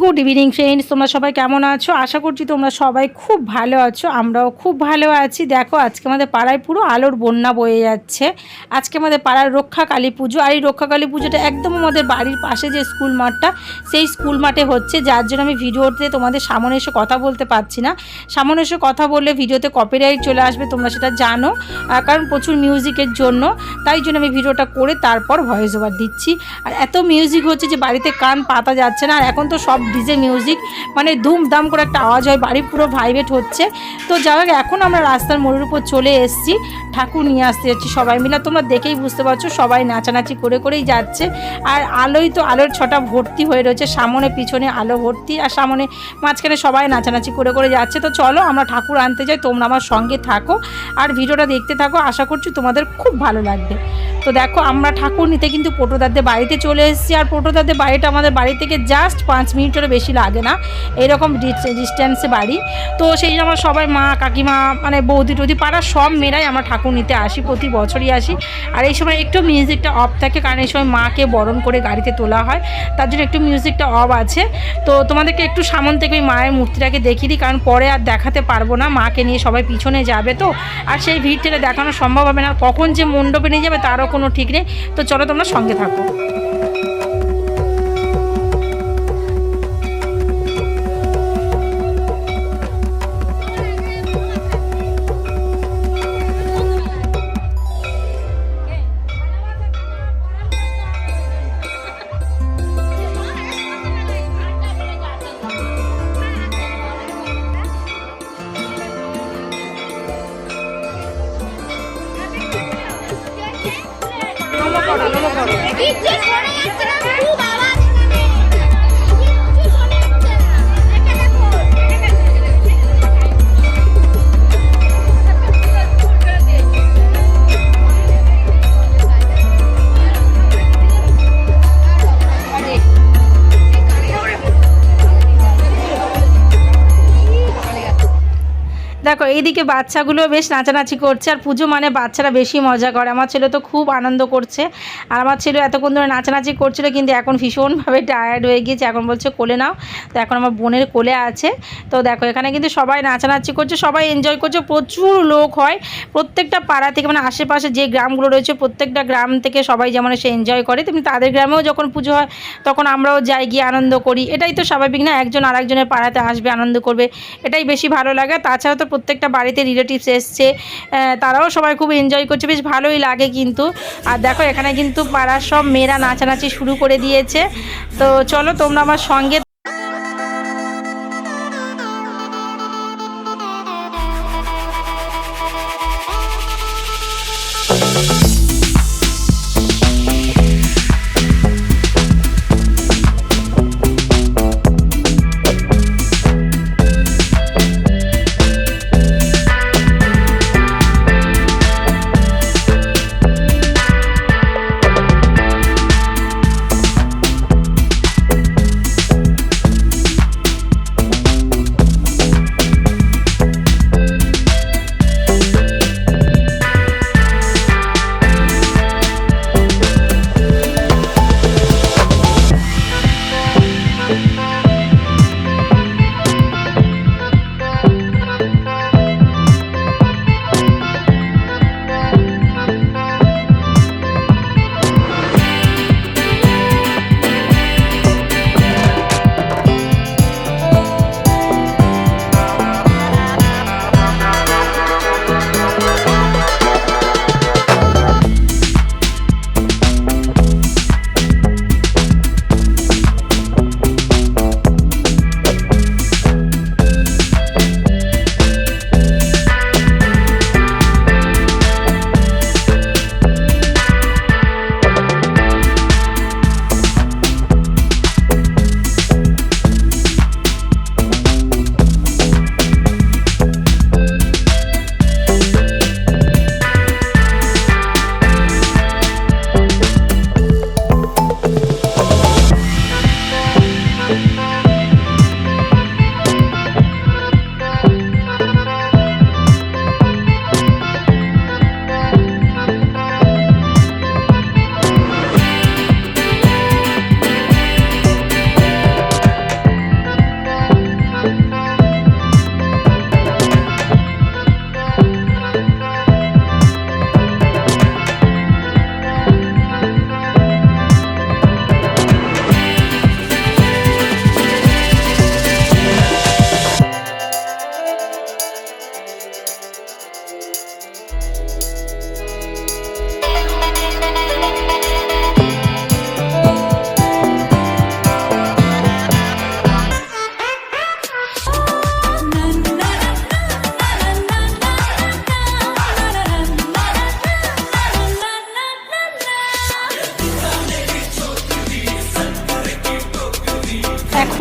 Good evening friends তোমরা সবাই কেমন আছো? আশা করছি তোমরা সবাই খুব ভালো আছো, আমরাও খুব ভালো আছি। দেখো, আজকে আমাদের পাড়ায় পুরো আলোর বন্যা বয়ে যাচ্ছে। আজকে আমাদের পাড়ার রক্ষা কালী পুজো, আর এই রক্ষা কালী পুজোটা একদম আমাদের বাড়ির পাশে যে স্কুল মাঠটা, সেই স্কুল মাঠে হচ্ছে, যার জন্য আমি ভিডিওতে তোমাদের সামনে এসে কথা বলতে পারছি না। সামনে এসে কথা বললে ভিডিওতে কপিরাইট চলে আসবে, তোমরা সেটা জানো কারণ প্রচুর মিউজিকের জন্য। তাই জন্য আমি ভিডিওটা করে তারপর ভয়েস ওভার দিচ্ছি। আর এত মিউজিক হচ্ছে যে বাড়িতে কান পাতা যাচ্ছে না, আর এখন তো সব ডিজে মিউজিক মানে ধুমধাম করে একটা আওয়াজ হয়, বাড়ি পুরো ভাইব্রেট হচ্ছে। তো যাই হোক, এখন আমরা রাস্তার মোড়ের উপর চলে এসেছি, ঠাকুর নিয়ে আসতে যাচ্ছি সবাই মিলে। তোমরা দেখেই বুঝতে পারছ, সবাই নাচানাচি করে করেই যাচ্ছে। আর আলোই তো, আলোর ছটা ভর্তি হয়ে রয়েছে, সামনে, পিছনে আলো ভর্তি, আর সামনে মাঝখানে সবাই নাচানাচি করে করে যাচ্ছে। তো চলো, আমরা ঠাকুর আনতে যাই, তোমরা আমার সঙ্গে থাকো। আর ভিডিওটা দেখতে থাকো, আশা করছি তোমাদের খুব ভালো লাগবে। তো দেখো, আমরা ঠাকুর নিতে কিন্তু পটোদারদের বাড়িতে চলে এসেছি। আর পটোদারদের বাড়িটা আমাদের বাড়ি থেকে জাস্ট পাঁচ মিনিটেরও বেশি লাগে না। এরকম ডিস্টেন্সে বাড়ি। তো সেই জন্য আমরা সবাই মা, কাকিমা মানে বৌদি টৌদি পাড়ার সব মেয়েরাই আমরা ঠাকুর নিতে আসি, প্রতি বছরই আসি। আর এই সময় একটু মিউজিকটা অফ থাকে কারণ এই সময় মাকে বরণ করে গাড়িতে তোলা হয়। তার জন্য একটু মিউজিকটা অফ আছে। তো তোমাদেরকে একটু সামন থেকে ওই মায়ের মূর্তিটাকে দেখিয়ে দিই, কারণ পরে আর দেখাতে পারব না। মাকে নিয়ে সবাই পিছনে যাবে তো। আর সেই ভিড়টা দেখানো সম্ভব হবে না। কখন যে মণ্ডপে নিয়ে যাবে তারও কোনো ঠিক নেই। তো চলো তোমরা সঙ্গে থাকো। corra, no lo corra. দেখো, এইদিকে বাচ্চাগুলো বেশ নাচানাচি করছে, আর পুজো মানে বাচ্চারা বেশি মজা করে। আমার ছেলে তো খুব আনন্দ করছে, আর আমার ছেলে এতক্ষণ ধরে নাচানাচি করছিল, কিন্তু এখন ভীষণভাবে টায়ার্ড হয়ে গিয়েছে। এখন বলছে, কোলে নাও। তো এখন আমার বোনের কোলে আছে। তো দেখো, এখানে কিন্তু সবাই নাচানাচি করছে, সবাই এনজয় করছে। প্রচুর লোক হয়, প্রত্যেকটা পাড়া থেকে মানে আশেপাশে যে গ্রামগুলো রয়েছে, প্রত্যেকটা গ্রাম থেকে সবাই যেমন সে এনজয় করে, তেমনি তাদের গ্রামেও যখন পুজো হয়, তখন আমরাও যাই গিয়ে আনন্দ করি। এটাই তো স্বাভাবিক, না? একজন আরেকজনের পাড়াতে আসবে, আনন্দ করবে, এটাই বেশি ভালো লাগে। তাছাড়া তো প্রত্যেকটা বাড়িতে রিলেটিভস এসছে তারাও সবাই খুব এনজয় করছে, বেশ ভালোই লাগে কিন্তু। আর দেখো, এখানে কিন্তু পাড়ার সব মেয়েরা নাচানাচি শুরু করে দিয়েছে। তো চলো, তোমরা আমার সঙ্গে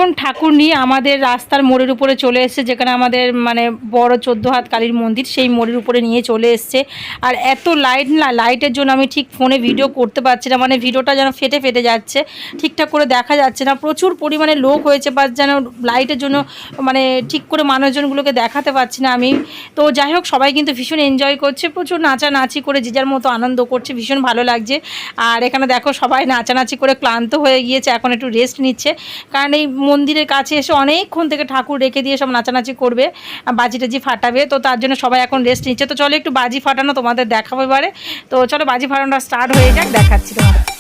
এখন ঠাকুর নিয়ে আমাদের রাস্তার মোড়ের উপরে চলে এসেছে, যেখানে আমাদের মানে বড় চোদ্দ হাত কালীর মন্দির, সেই মোড়ের উপরে নিয়ে চলে এসছে। আর এত লাইট না, লাইটের জন্য আমি ঠিক ফোনে ভিডিও করতে পারছি না মানে ভিডিওটা যেন ফেটে ফেটে যাচ্ছে, ঠিকঠাক করে দেখা যাচ্ছে না। প্রচুর পরিমাণে লোক হয়েছে বা যেন লাইটের জন্য মানে ঠিক করে মানুষজনগুলোকে দেখাতে পারছি না আমি। তো যাই হোক, সবাই কিন্তু ভীষণ এনজয় করছে, প্রচুর নাচানাচি করে, যে যার মতো আনন্দ করছে, ভীষণ ভালো লাগছে। আর এখানে দেখো সবাই নাচানাচি করে ক্লান্ত হয়ে গিয়েছে, এখন একটু রেস্ট নিচ্ছে। কারণ এই মন্দিরের কাছে এসে অনেকক্ষণ থেকে ঠাকুর রেখে দিয়ে সব নাচানাচি করবে বাজি টাজি ফাটাবে। তো তার জন্য সবাই এখন রেস্ট নিচ্ছে। তো চলো একটু বাজি ফাটানো তোমাদের দেখাবো এবারে। তো চলো বাজি ফাটানোটা স্টার্ট হয়ে যাক, দেখাচ্ছি তোমাদের।